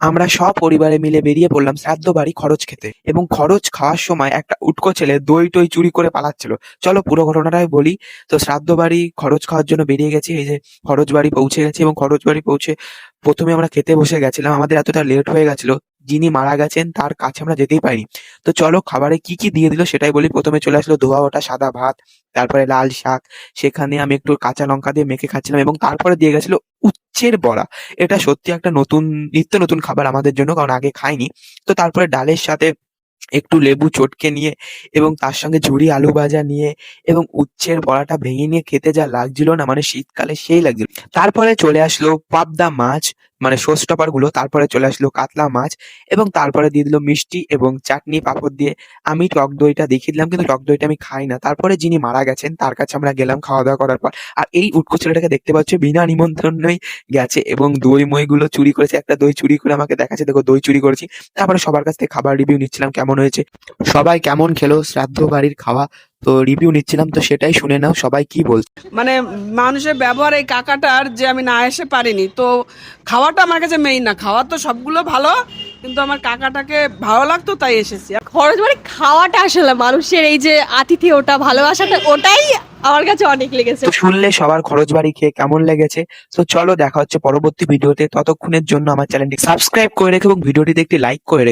আমরা সপরিবারে মিলে বেরিয়ে পড়লাম শ্রাদ্ধ বাড়ি খরচ খেতে এবং খরচ খাওয়ার সময় একটা উটকো ছেলে দই টই চুরি করে পালাচ্ছিল। চলো পুরো ঘটনাটাই বলি। তো শ্রাদ্ধ বাড়ি খরচ খাওয়ার জন্য বেরিয়ে গেছি, এই যে খরচ বাড়ি পৌঁছে গেছি এবং খরচ বাড়ি পৌঁছে প্রথমে আমরা খেতে বসে গেছিলাম। আমাদের এতটা লেট হয়ে গেছিল, যিনি মারা গেছেন তার কাছে আমরা যেতেই পারি তো চলো খাবারে কি কি দিয়ে দিল সেটাই বলি। প্রথমে চলে আসলো ধোয়া ওটা, সাদা ভাত, তারপরে লাল শাক, সেখানে আমি একটু কাঁচা লঙ্কা দিয়ে মেখে খাচ্ছিলাম এবং তারপরে দিয়ে গেছিল উচ্ছের বড়া। এটা সত্যি একটা নতুন, নিত্য নতুন খাবার আমাদের জন্য, কারণ আগে খাইনি। তো তারপরে ডালের সাথে একটু লেবু চটকে নিয়ে এবং তার সঙ্গে ঝুড়ি আলু ভাজা নিয়ে এবং উচ্ছের বড়াটা ভেঙে নিয়ে খেতে যা লাগছিল না মানে শীতকালে সেই লাগছিল। তারপরে চলে আসলো পাবদা মাছ। মানে শোস্টপারগুলো তারপরে চলে আসলো কাতলা মাছ এবং তারপরে দিয়ে দিল মিষ্টি এবং চাটনি পাঁপড় দিয়ে। আমি টক দইটা দেখিয়ে দিলাম কিন্তু টক দইটা আমি খাই না। তারপরে যিনি মারা গেছেন তার কাছে আমরা গেলাম খাওয়া দাওয়া করার পর। আর এই উটকো ছেলেটাকে দেখতে পাচ্ছ বিনা নিমন্ত্রণই গেছে এবং দই মই গুলো চুরি করেছে। একটা দই চুরি করে আমাকে দেখাচ্ছে, দেখো, দই চুরি করেছি। তারপরে সবার কাছ থেকে খাবার রিভিউ নিচ্ছিলাম, কেমন হয়েছে? সবাই কেমন খেলো? শ্রাদ্ধ বাড়ির খাওয়া তো রিভিউ নিচ্ছিলাম তো সেটাই শুনে নাও সবাই কি বলছে মানে মানুষের ব্যবহার এই কাকাটার যে আমি না এসে পারিনি তো খাওয়াটা আমার কাছে মেইন না। খাওয়া তো সবগুলো ভালো কিন্তু আমার কাকাটাকে ভালো লাগতো তাই এসেছি। খরচ মানে খাওয়াটা আসলে মানুষের এই যে আতিথি ওটা ভালোবাসাটা ওটাই আমার কাছে অনেক লেগেছে। তো শুনলে সবার খরচ বাড়ি খেয়ে কেমন লেগেছে? তো চলো দেখা হচ্ছে পরবর্তী ভিডিওতে ততক্ষণের জন্য আমার চ্যানেলটি সাবস্ক্রাইব করে রেখে এবং ভিডিওটিতে একটি লাইক করে রেখো